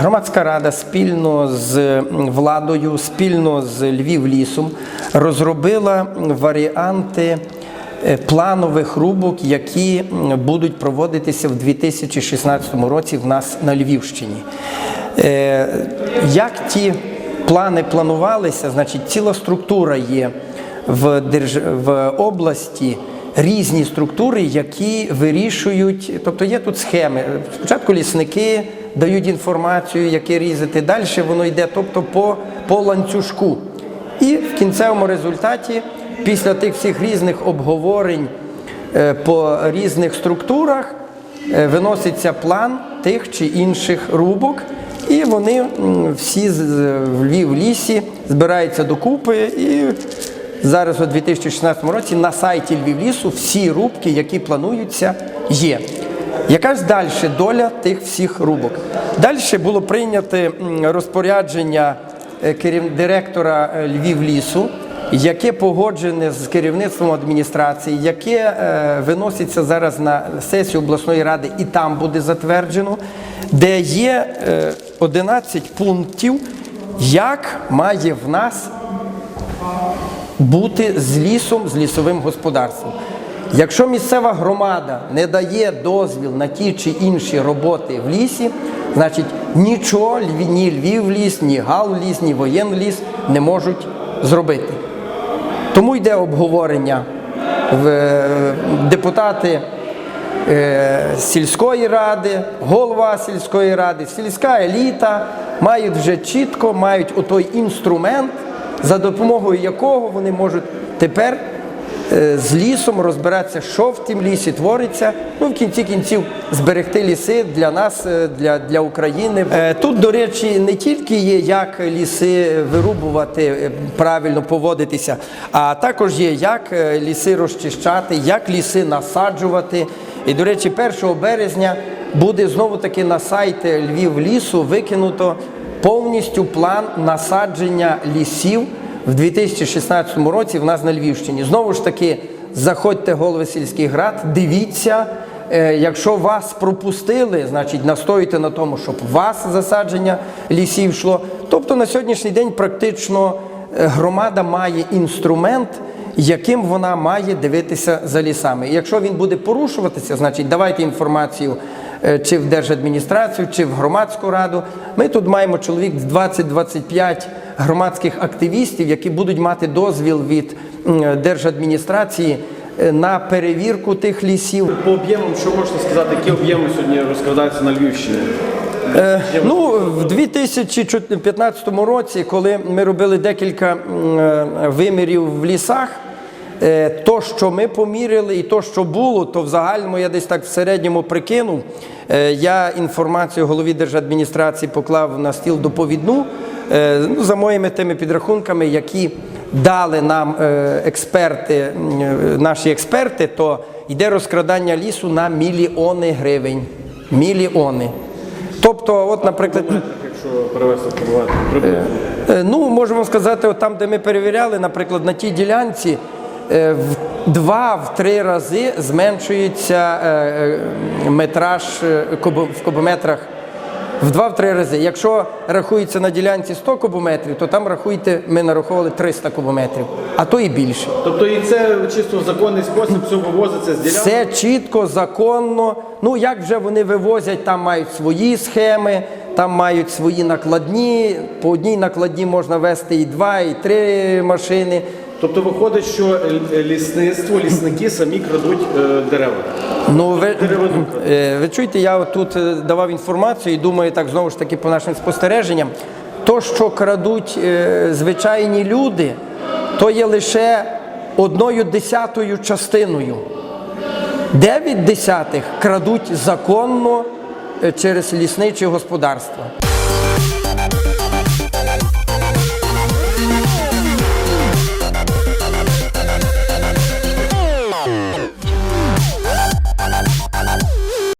Громадська рада спільно з владою, спільно з Львів лісом розробила варіанти е, планових рубок, які будуть проводитися в 2016 році в нас на Львівщині. Е, Як ті плани планувалися, значить, ціла структура є в, держ... в області різні структури, які вирішують, тобто є тут схеми. Спочатку лісники дають інформацію, яке різати, далі воно йде, тобто по, по ланцюжку. І в кінцевому результаті, після тих всіх різних обговорень е, по різних структурах, е, виноситься план тих чи інших рубок, і вони всі в Львів лісі збираються докупи. І зараз у 2016 році на сайті Львівлісу всі рубки, які плануються, є. Яка ж далі доля тих всіх рубок? Далі було прийнято розпорядження е, директора е, Львівлісу, яке погоджене з керівництвом адміністрації, яке е, виноситься зараз на сесію обласної ради і там буде затверджено, де є е, 11 пунктів, як має в нас бути з лісом, з лісовим господарством. Якщо місцева громада не дає дозвіл на ті чи інші роботи в лісі, значить нічого ні Львів ліс, ні Гал ліс, ні воєн ліс не можуть зробити. Тому йде обговорення е, депутати е, сільської ради, голова сільської ради, сільська еліта мають вже чітко мають отой інструмент, за допомогою якого вони можуть тепер з лісом розбиратися, що в тім лісі твориться. Ну, в кінці кінців зберегти ліси для нас, е, для, для України. Е, Тут, до речі, не тільки є, як ліси вирубувати, е, правильно поводитися, а також є, як е, ліси розчищати, як ліси насаджувати. І, до речі, 1 березня буде знову таки на сайт Львів лісу викинуто повністю план насадження лісів в 2016 році в нас на Львівщині. Знову ж таки, заходьте голови сільських рад, дивіться. е, Якщо вас пропустили, значить настоюйте на тому, щоб вас засадження лісів йшло. Тобто на сьогоднішній день практично е, громада має інструмент, яким вона має дивитися за лісами. І якщо він буде порушуватися, значить давайте інформацію чи в держадміністрацію, чи в громадську раду. Ми тут маємо чоловік 20-25 громадських активістів, які будуть мати дозвіл від держадміністрації е, на перевірку тих лісів. По об'ємам, що можна сказати, які об'єми сьогодні розкладаються на Львівщині? Е, Ну, в 2015 році, коли ми робили декілька е, вимірів в лісах, е, то, що ми поміряли, і то, що було, то в загальному я десь так в середньому прикинув. Е, Я інформацію голові держадміністрації поклав на стіл доповідну е, ну, за моїми тими підрахунками, які дали нам е, експерти, е, наші експерти, то йде розкрадання лісу на мільйони гривень. Мільйони. Тобто, от, наприклад, Якщо перевести е, ну можемо сказати, от там, де ми перевіряли, наприклад, на тій ділянці е, в два-три рази зменшується е, е, метраж е, в кубометрах. В два-три рази. Якщо рахується на ділянці 100 кубометрів, то там рахуйте, ми нараховували 300 кубометрів, а то і більше. Тобто і це чисто законний спосіб все вивозиться з ділянки? Все чітко, законно. Ну як вже вони вивозять, там мають свої схеми, там мають свої накладні. По одній накладні можна вести і два, і три машини. Тобто виходить, що лісництво, лісники самі крадуть е, дерева. Ну ви, е, ви чуєте, я тут е, давав інформацію і думаю, так знову ж таки по нашим спостереженням, то, що крадуть е, звичайні люди, то є лише одною десятою частиною. Дев'ять десятих крадуть законно е, через лісничі господарства.